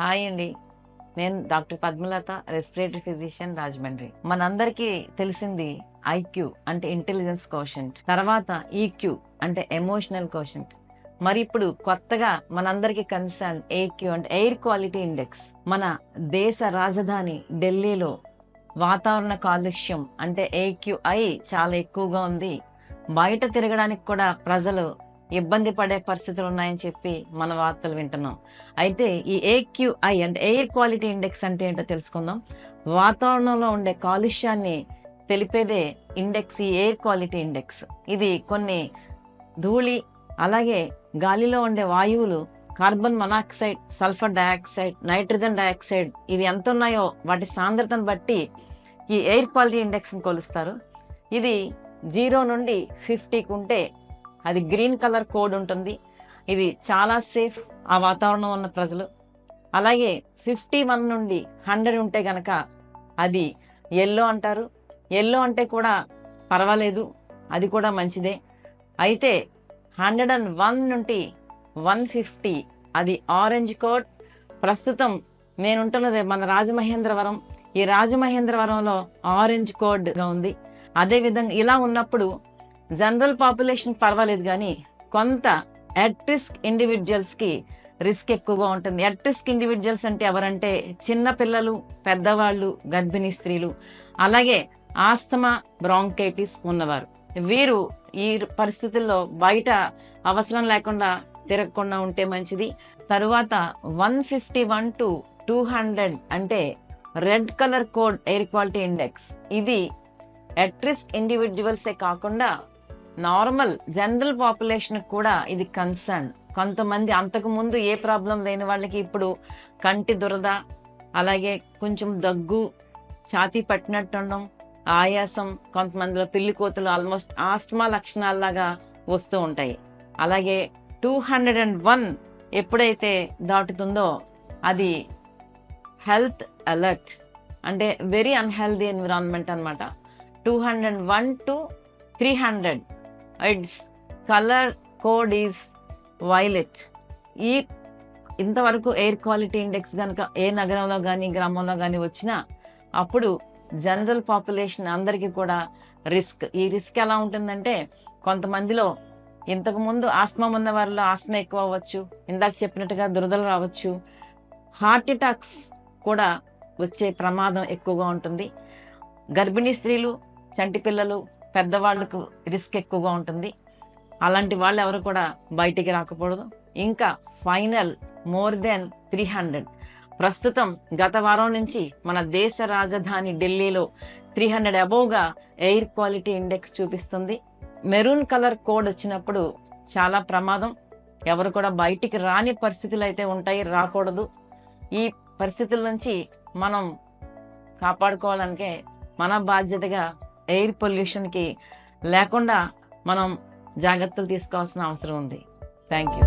Hi అండి. నేను doctor Padmalatha respiratory physician Rajahmundry. మనందరికీ తెలిసింది ఐక్యూ అంటే ఇంటెలిజెన్స్ కోషంట్ తర్వాత ఈక్యూ అంటే ఎమోషనల్ కోషంట్ మరి ఇప్పుడు కొత్తగా మనందరికీ కన్సర్న్ ఏక్యూ అంటే ఎయిర్ క్వాలిటీ ఇండెక్స్ మన దేశ రాజధాని ఢిల్లీలో వాతావరణ కాలుష్యం అంటే ఏక్యూఐ చాలా ఎక్కువగా ఉంది. బయట తిరగడానికి కూడా ప్రజలు ఇబ్బంది పడే పరిస్థితులు ఉన్నాయని చెప్పి మన వార్తలు వింటున్నాం. అయితే ఈ ఏక్యూఐ అంటే ఎయిర్ క్వాలిటీ ఇండెక్స్ అంటే ఏంటో తెలుసుకుందాం. వాతావరణంలో ఉండే కాలుష్యాన్ని తెలిపేదే ఇండెక్స్ ఈ ఎయిర్ క్వాలిటీ ఇండెక్స్ ఇది కొన్ని ధూళి అలాగే గాలిలో ఉండే వాయువులు carbon monoxide sulphur dioxide nitrogen dioxide ఇవి ఎంత ఉన్నాయో వాటి సాంద్రతను బట్టి ఈ ఎయిర్ క్వాలిటీ ఇండెక్స్ని కొలుస్తారు. ఇది జీరో నుండి ఫిఫ్టీకి ఉంటే అది గ్రీన్ కలర్ కోడ్ ఉంటుంది. ఇది చాలా సేఫ్ ఆ వాతావరణం ఉన్న ప్రజలు. అలాగే ఫిఫ్టీ వన్ నుండి హండ్రెడ్ ఉంటే గనక అది ఎల్లో అంటారు. ఎల్లో అంటే కూడా పర్వాలేదు అది కూడా మంచిదే. అయితే హండ్రెడ్ అండ్ వన్ నుండి వన్ ఫిఫ్టీ అది ఆరెంజ్ కోడ్. ప్రస్తుతం నేనుంటున్నది మన రాజమహేంద్రవరం. ఈ రాజమహేంద్రవరంలో ఆరెంజ్ కోడ్గా ఉంది. అదేవిధంగా ఇలా ఉన్నప్పుడు జనరల్ పాపులేషన్ పర్వాలేదు కానీ కొంత అట్ రిస్క్ ఇండివిజువల్స్కి రిస్క్ ఎక్కువగా ఉంటుంది. అట్ రిస్క్ ఇండివిజువల్స్ అంటే ఎవరంటే చిన్న పిల్లలు పెద్దవాళ్ళు గర్భిణీ స్త్రీలు అలాగే ఆస్తమా బ్రాంకైటిస్ ఉన్నవారు. వీరు ఈ పరిస్థితుల్లో బయట అవసరం లేకుండా తిరగకుండా ఉంటే మంచిది. తరువాత one fifty one to two hundred అంటే red colour code air quality index. ఇది ఎట్ రిస్క్ ఇండివిజువల్సే కాకుండా నార్మల్ జనరల్ పాపులేషన్ కూడా ఇది కన్సర్న్ కొంతమంది అంతకుముందు ఏ ప్రాబ్లం లేని వాళ్ళకి ఇప్పుడు కంటి దురద అలాగే కొంచెం దగ్గు ఛాతీ పట్టినట్టు ఉండడం ఆయాసం కొంతమందిలో పిల్లి కోతులు ఆల్మోస్ట్ ఆస్తమా లక్షణాల్లాగా వస్తూ ఉంటాయి. అలాగే టూ హండ్రెడ్ అండ్ వన్ ఎప్పుడైతే దాటుతుందో అది హెల్త్ అలర్ట్. అంటే వెరీ అన్హెల్దీ ఎన్విరాన్మెంట్ అనమాట two hundred one to three hundred. It's colour code is violet. ఈ ఇంతవరకు ఎయిర్ క్వాలిటీ ఇండెక్స్ కనుక ఏ నగరంలో కానీ గ్రామంలో కానీ వచ్చినా అప్పుడు జనరల్ పాపులేషన్ అందరికీ కూడా రిస్క్. ఈ రిస్క్ ఎలా ఉంటుందంటే కొంతమందిలో ఇంతకుముందు ఆస్మా ఉన్న వారిలో ఆస్మా ఎక్కువ అవ్వచ్చు ఇందాక చెప్పినట్టుగా దురదలు రావచ్చు. హార్ట్ అటాక్స్ కూడా వచ్చే ప్రమాదం ఎక్కువగా ఉంటుంది. గర్భిణీ స్త్రీలు చంటి పిల్లలు పెద్దవాళ్ళకు రిస్క్ ఎక్కువగా ఉంటుంది. అలాంటి వాళ్ళు ఎవరు కూడా బయటికి రాకూడదు ఇంకా final more than three hundred. ప్రస్తుతం గత వారం నుంచి మన దేశ రాజధాని ఢిల్లీలో త్రీ హండ్రెడ్ అబోవ్గా ఎయిర్ క్వాలిటీ ఇండెక్స్ చూపిస్తుంది. మెరూన్ కలర్ కోడ్ వచ్చినప్పుడు చాలా ప్రమాదం. ఎవరు కూడా బయటికి రాని పరిస్థితులు అయితే ఉంటాయి రాకూడదు. ఈ పరిస్థితుల నుంచి మనం కాపాడుకోవాలనికే మన బాధ్యతగా ఎయిర్ పొల్యూషన్కి లేకుండా మనం జాగ్రత్తలు తీసుకోవాల్సిన అవసరం ఉంది. Thank you